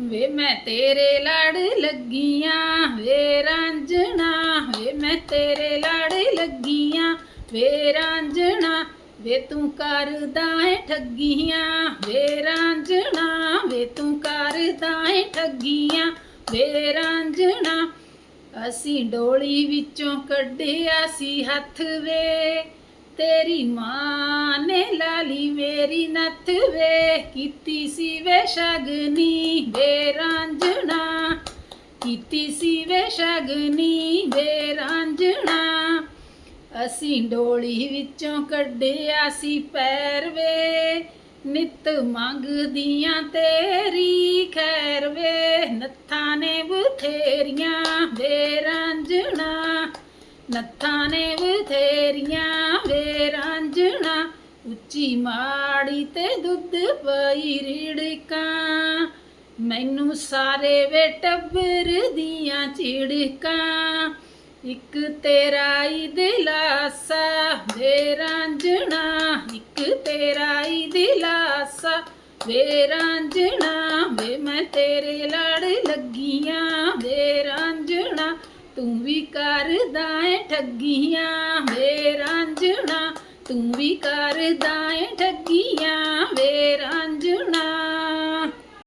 ਵੇ ਮੈਂ ਤੇਰੇ ਲੜ ਲੱਗੀਆਂ, ਵੇ ਰਾਂਝਣਾ, ਵੇ ਮੈਂ ਤੇਰੇ ਲੜ ਲੱਗੀਆਂ, ਵੇ ਰਾਂਝਣਾ, ਵੇ ਤੂੰ ਕਰਦਾ ਏ ਠੱਗੀਆਂ, ਵੇ ਰਾਂਝਣਾ, ਵੇ ਤੂੰ ਕਰਦਾ ਏ ਠੱਗੀਆਂ, ਵੇ ਰਾਂਝਣਾ, ਅਸੀਂ ਡੋਲੀ ਵਿੱਚੋਂ ਕੱਢਿਆ ਸੀ ਹੱਥ ਵੇ, ਤੇਰੀ ਮਾਂ ਨੇ ਲਾਲੀ ਮੇਰੀ ਨੱਥ ਵੇ ਕੀਤੀ ਸੀ ਵੇ ਸ਼ਗਨੀ ਵੇ ਰਾਂਝਣਾ। ਕੀਤੀ ਸੀ ਵੇ ਸ਼ਗਨੀ ਵੇ ਰਾਂਝਣਾ। ਅਸੀਂ ਡੋਲੀ ਵਿੱਚੋਂ ਕੱਢਿਆ ਸੀ ਪੈਰ ਵੇ। ਨਿਤ ਮੰਗਦੀਆਂ ਤੇਰੀ ਖੈਰ ਵੇ। ਨੱਥਾਂ ਨੇ ਬਥੇਰੀਆਂ ਵੇ ਰਾਂਝਣਾ। ਨੱਥਾਂ ਨੇ ਬਥੇਰੀਆਂ ਵੇ ਉੱਚੀ ਮਾੜੀ ਤੇ ਦੁੱਧ ਪਈ ਰਿੜਕਾਂ। ਮੈਨੂੰ ਸਾਰੇ ਵੇ ਟੱਬਰ ਦੀਆਂ ਝਿੜਕਾਂ। ਇੱਕ ਤੇਰਾ ਹੀ ਦਿਲਾਸਾ ਵੇ ਰਾਂਝਣਾ। ਇੱਕ ਤੇਰਾ ਹੀ ਦਿਲਾਸਾ ਵੇ ਰਾਂਝਣਾ। ਵੇ ਮੈਂ ਤੇਰੇ ਲੜ ਲੱਗੀਆਂ, ਵੇ ਰਾਂਝਣਾ। ਤੂੰ ਵੀ ਕਰਦਾ ਏ ਠੱਗੀਆਂ, ਵੇ ਰਾਂਝਣਾ। ਤੂੰ ਵੀ ਕਰਦਾ ਏ ਠੱਗੀਆਂ ਵੇਰਾ।